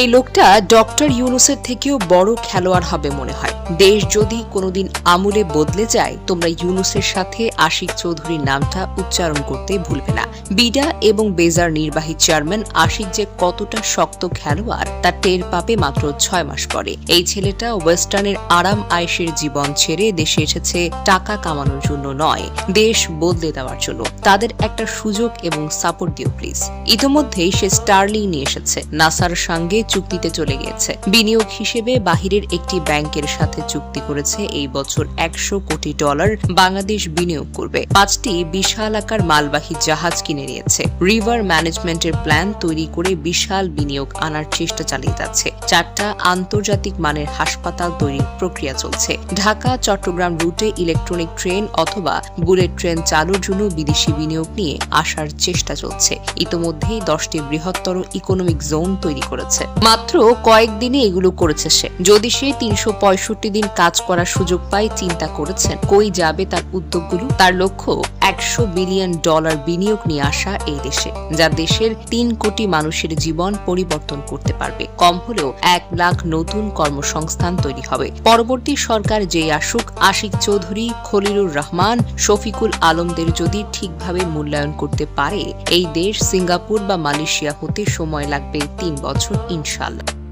এই লোকটা ডক্টর ইউনুসের থেকেও বড় খেলোয়াড় হবে মনে হয়। দেশ যদি কোনোদিন আমূলে বদলে যায়, তোমরা ইউনুসের সাথে আশিক চৌধুরীর নামটা উচ্চারণ করতে ভুলবে না। বিডা এবং বেজার নির্বাহী চেয়ারম্যান আশিক যে কতটা শক্ত খেলোয়াড়, তা টের পাবে মাত্র ছয় মাস পরে। এই ছেলেটা ওয়েস্টার্নের আরাম আয়েশের জীবন ছেড়ে দেশে এসেছে টাকা কামানোর জন্য নয়, দেশ বদলে দেওয়ার জন্য। তাদের একটা সুযোগ এবং সাপোর্ট দিও, প্লিজ। ইতোমধ্যেই সে স্টার্লিং নিয়ে এসেছে। নাসার সঙ্গে চুক্তিতে চলে গিয়েছে। বিনিয়োগ হিসেবে বাহিরের একটি ব্যাংকের সাথে চুক্তি করেছে এই বছর একশো কোটি ডলার বাংলাদেশ বিনিয়োগ করবে। পাঁচটি বিশাল আকার মালবাহী জাহাজ কিনে নিয়েছে। রিভার ম্যানেজমেন্টের প্ল্যান তৈরি করে বিশাল বিনিয়োগ আনার চেষ্টা চালিয়ে যাচ্ছে। চারটা আন্তর্জাতিক মানের হাসপাতাল তৈরির প্রক্রিয়া চলছে। ঢাকা, চট্টগ্রাম রুটে ইলেকট্রনিক ট্রেন অথবা বুলেট ট্রেন চালুর জন্য বিদেশি বিনিয়োগ নিয়ে আসার চেষ্টা চলছে। ইতোমধ্যেই দশটি বৃহত্তর ইকোনমিক জোন তৈরি করেছে। মাত্র কয়েকদিনে এগুলো করেছে সে। যদি সে তিনশো পঁয়ষট্টি দিন কাজ করার সুযোগ পায়, চিন্তা করেছেন, কই যাবে তার উদ্যোগগুলো? তার লক্ষ্য একশো বিলিয়ন ডলার বিনিয়োগ নিয়ে আসা এই দেশে, যা দেশের তিন কোটি মানুষের জীবন পরিবর্তন করতে পারবে। কম হলেও এক লাখ নতুন কর্মসংস্থান তৈরি হবে। পরবর্তী সরকার যে আসুক, আশিক চৌধুরী, খলিলুর রহমান, শফিকুল আলমদের যদি ঠিকভাবে মূল্যায়ন করতে পারে, এই দেশ সিঙ্গাপুর বা মালয়েশিয়া হতে সময় লাগবে তিন বছর ইনশাল্লাহ